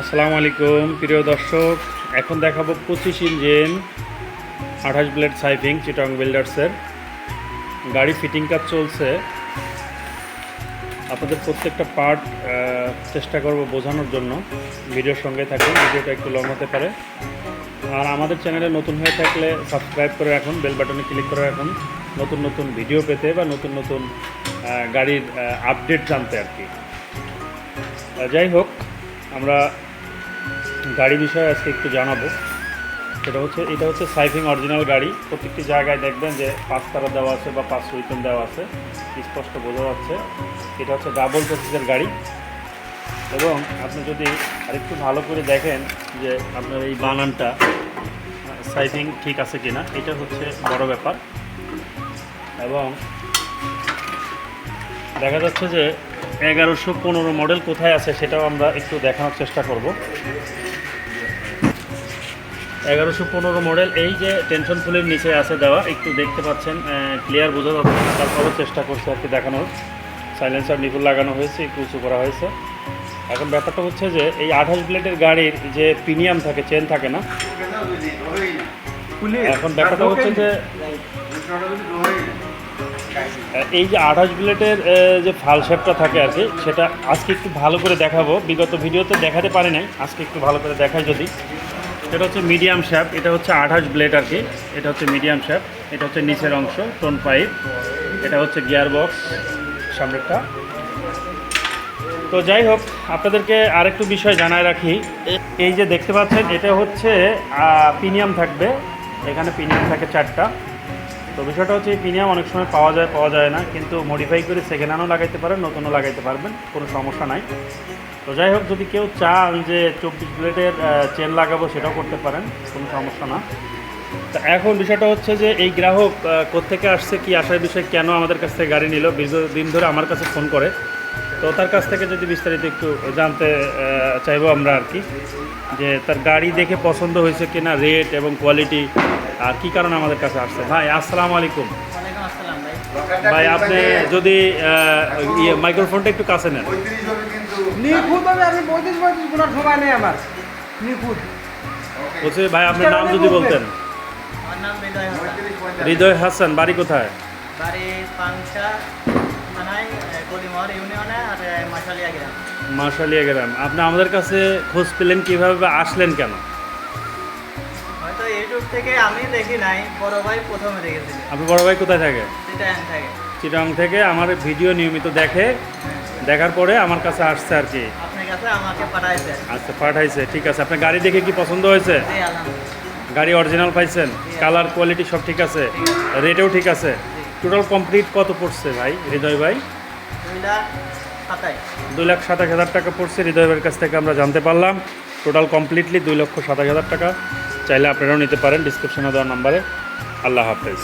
আসসালামু আলাইকুম, প্রিয় দর্শক। এখন দেখাবো পঁচিশ ইঞ্জিন আঠাশ ব্লেড সাইফিং চিটং বিল্ডার্সের। গাড়ি ফিটিং কাজ চলছে। আপনাদের প্রত্যেকটা পার্ট চেষ্টা করব বোঝানোর জন্য। ভিডিওর সঙ্গে থাকুন, ভিডিওটা একটু লং হতে পারে। আর আমাদের চ্যানেলে নতুন হয়ে থাকলে সাবস্ক্রাইব করে রাখুন, বেল বাটনে ক্লিক করে রাখুন। নতুন নতুন ভিডিও পেতে বা নতুন নতুন গাড়ির আপডেট জানতে আর কি। যাই হোক আমরা গাড়ি বিষয়ে আজকে একটু জানাব। সেটা হচ্ছে, এটা হচ্ছে সাইফিং অরিজিনাল গাড়ি। প্রত্যেকটি জায়গায় দেখবেন যে পাঁচ তারা দেওয়া আছে বা পাঁচ সুইতন দেওয়া আছে। স্পষ্ট বোঝা যাচ্ছে। এটা হচ্ছে ডাবল প্রসেসের গাড়ি। এবং আপনি যদি আরেকটু ভালো করে দেখেন যে আপনার এই বানানটা, সাইফিং ঠিক আছে কিনা, এটা হচ্ছে বড় ব্যাপার। এবং দেখা যাচ্ছে যে এগারোশো পনেরো মডেল কোথায় আছে সেটাও আমরা একটু দেখানোর চেষ্টা করব। এগারোশো পনেরো মডেল এই যে টেনশন ফুলের নিচে আছে দেওয়া একটু দেখতে পাচ্ছেন ক্লিয়ার বোঝা যাচ্ছে। তারপরেও চেষ্টা করছে আর কি দেখানোর। সাইলেন্সার নিপুল লাগানো হয়েছে একটু উঁচু করা হয়েছে। এখন ব্যাপারটা হচ্ছে যে এই আঠাশ ব্লেডের গাড়ির যে প্রিমিয়াম থাকে চেন থাকে না এখন ব্যাপারটা হচ্ছে যে এই যে আঠাশ ব্লেডের যে ফাল শেপটা থাকে আর কি, সেটা আজকে একটু ভালো করে দেখাবো। বিগত ভিডিওতে দেখাতে পারি নাই, আজকে একটু ভালো করে দেখাই যদি। এটা হচ্ছে মিডিয়াম শ্যাপ এটা হচ্ছে আঠাশ ব্লেড আর কি, এটা হচ্ছে মিডিয়াম শ্যাপ এটা হচ্ছে নিচের অংশ টোন পাইপ এটা হচ্ছে গিয়ার বক্স সামনেরটা। তো যাই হোক, আপনাদেরকে আরেকটু বিষয় জানায় রাখি। এই যে দেখতে পাচ্ছেন, এটা হচ্ছে প্রিমিয়াম থাকবে, এখানে প্রিমিয়াম থাকে চারটা। তো বিষয়টা হচ্ছে প্রিমিয়াম অনেক সময় পাওয়া যায় পাওয়া যায় না কিন্তু মডিফাই করে সেকেন্ড হ্যান্ডও লাগাইতে পারেন নতুনও লাগাইতে পারবেন কোনো সমস্যা নাই। তো যাই হোক যদি কেউ চান যে চব্বিশ ব্লেডের চেন লাগাবো সেটাও করতে পারেন কোনো সমস্যা না। তা এখন বিষয়টা হচ্ছে যে এই গ্রাহক আহ, কোত্থেকে আসছে কি আসার বিষয়ে কেন আমাদের কাছ থেকে গাড়ি নিল দিন ধরে আমার কাছে ফোন করে। তো তার কাছ থেকে যদি বিস্তারিত একটু জানতে চাইব আমরা আর কি যে তার গাড়ি দেখে পছন্দ হয়েছে কিনা রেট এবং কোয়ালিটি আর কি কারণে আমাদের কাছে আসছে ভাই আসসালামু আলাইকুম। ওয়ালাইকুম ভাই। ভাই আপনি যদি ইয়ে মাইক্রোফোনটা একটু কাছে নেন। নিখুঁত আমি পঁয়ত্রিশ পঁয়ত্রিশ কোনো সময় নেই আমার। নিখুঁত। বলছি ভাই আপনার নাম যদি বলতেন। হৃদয় হাসান। বাড়ি কোথায়? মাসালিয়া গ্রাম। আপনি আমাদের কাছে খোঁজ পেলেন কীভাবে আসলেন কেন? থেকে আমি দেখি নাই বড় ভাই প্রথমে দেখেছিল আপনি বড় ভাই কোথায় থাকে? চিটং থেকে। আমার ভিডিও নিয়মিত দেখে দেখার পরে আমার কাছে আসছে আর কি। আপনার কাছে আমাকে পাঠাইছে। আচ্ছা পাঠাইছে ঠিক আছে। আপনার গাড়ি দেখে কি পছন্দ হয়েছে? গাড়ি অরিজিনাল পাইছেন? কালার কোয়ালিটি সব ঠিক আছে? রেটেও ঠিক আছে? টোটাল কমপ্লিট কত পড়ছে ভাই হৃদয় ভাই? দুই লাখ সাতাশ হাজার টাকা পড়ছে হৃদয় ভাইয়ের কাছ থেকে আমরা জানতে পারলাম। টোটাল কমপ্লিটলি দুই লক্ষ সাতাশ হাজার টাকা। চাইলে আপনারাও নিতে পারেন ডিসক্রিপশনে দেওয়ার নাম্বারে আল্লাহ হাফেজ।